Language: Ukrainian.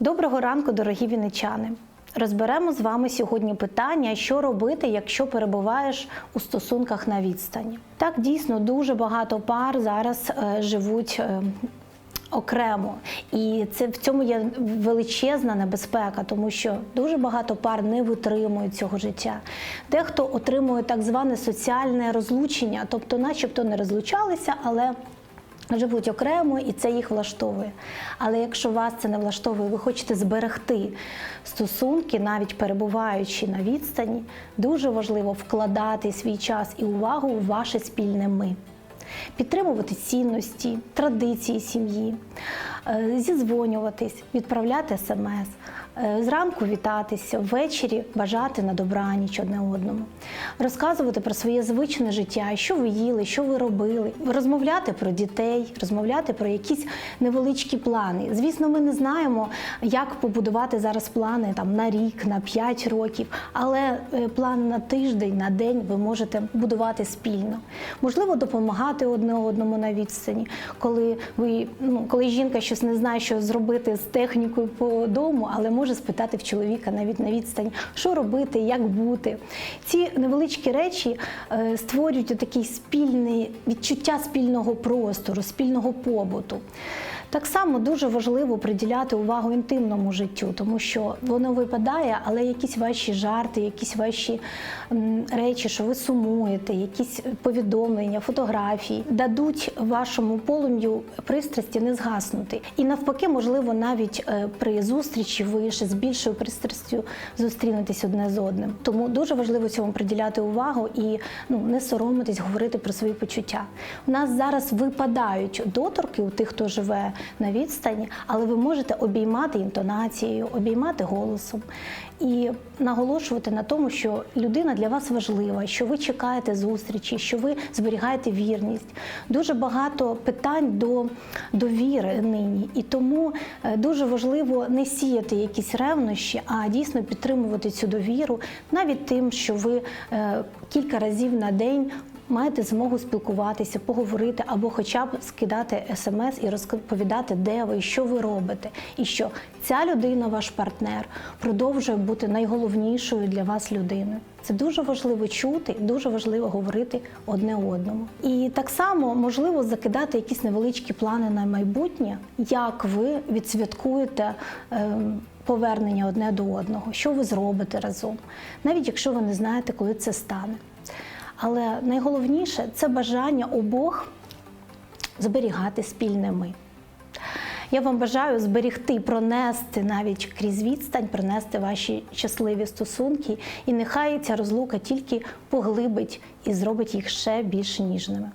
Доброго ранку, дорогі вінничани! Розберемо з вами сьогодні питання, що робити, якщо перебуваєш у стосунках на відстані. Так дійсно дуже багато пар зараз е, живуть. е, Окремо, і це в цьому є величезна небезпека, тому що дуже багато пар не витримують цього життя. Дехто отримує так зване соціальне розлучення, тобто, начебто, не розлучалися, але живуть окремо і це їх влаштовує. Але якщо вас це не влаштовує, ви хочете зберегти стосунки, навіть перебуваючи на відстані, дуже важливо вкладати свій час і увагу у ваше спільне ми. Підтримувати цінності, традиції сім'ї, е, зізвонюватись, відправляти смс, е, зранку вітатися, ввечері бажати на добраніч одне одному, розказувати про своє звичне життя, що ви їли, що ви робили, розмовляти про дітей, розмовляти про якісь невеличкі плани. Звісно, ми не знаємо, як побудувати зараз плани там на рік, на 5 років, але е, план на тиждень, на день ви можете будувати спільно. Можливо, допомагати одне одному на відстані, коли ви ну, коли жінка щось не знає, що зробити з технікою по дому, але може спитати в чоловіка навіть на відстані, що робити, як бути. Ці невеличкі речі е, створюють такий спільний відчуття спільного простору, спільного побуту. Так само дуже важливо приділяти увагу інтимному життю, тому що воно випадає, але якісь ваші жарти, якісь ваші речі, що ви сумуєте, якісь повідомлення, фотографії дадуть вашому полум'ю пристрасті не згаснути. І навпаки, можливо, навіть е, при зустрічі ви ще з більшою пристрастю зустрінетесь одне з одним. Тому дуже важливо цьому приділяти увагу і ну не соромитись говорити про свої почуття. У нас зараз випадають доторки у тих, хто живе на відстані, але ви можете обіймати інтонацією, обіймати голосом і наголошувати на тому, що людина для вас важлива, що ви чекаєте зустрічі, що ви зберігаєте вірність. Дуже багато питань до довіри нині, і тому е, дуже важливо не сіяти якісь ревнощі, а дійсно підтримувати цю довіру навіть тим, що ви е, кілька разів на день маєте змогу спілкуватися, поговорити або хоча б скидати смс і розповідати, де ви, що ви робите, і що ця людина, ваш партнер, продовжує бути найголовнішою для вас людиною. Це дуже важливо чути, дуже важливо говорити одне одному. І так само можливо закидати якісь невеличкі плани на майбутнє, як ви відсвяткуєте. ем, Повернення одне до одного, що ви зробите разом, навіть якщо ви не знаєте, коли це стане. Але найголовніше це бажання обох зберігати спільне ми. Я вам бажаю зберігти, пронести навіть крізь відстань, пронести ваші щасливі стосунки, і нехай ця розлука тільки поглибить і зробить їх ще більш ніжними.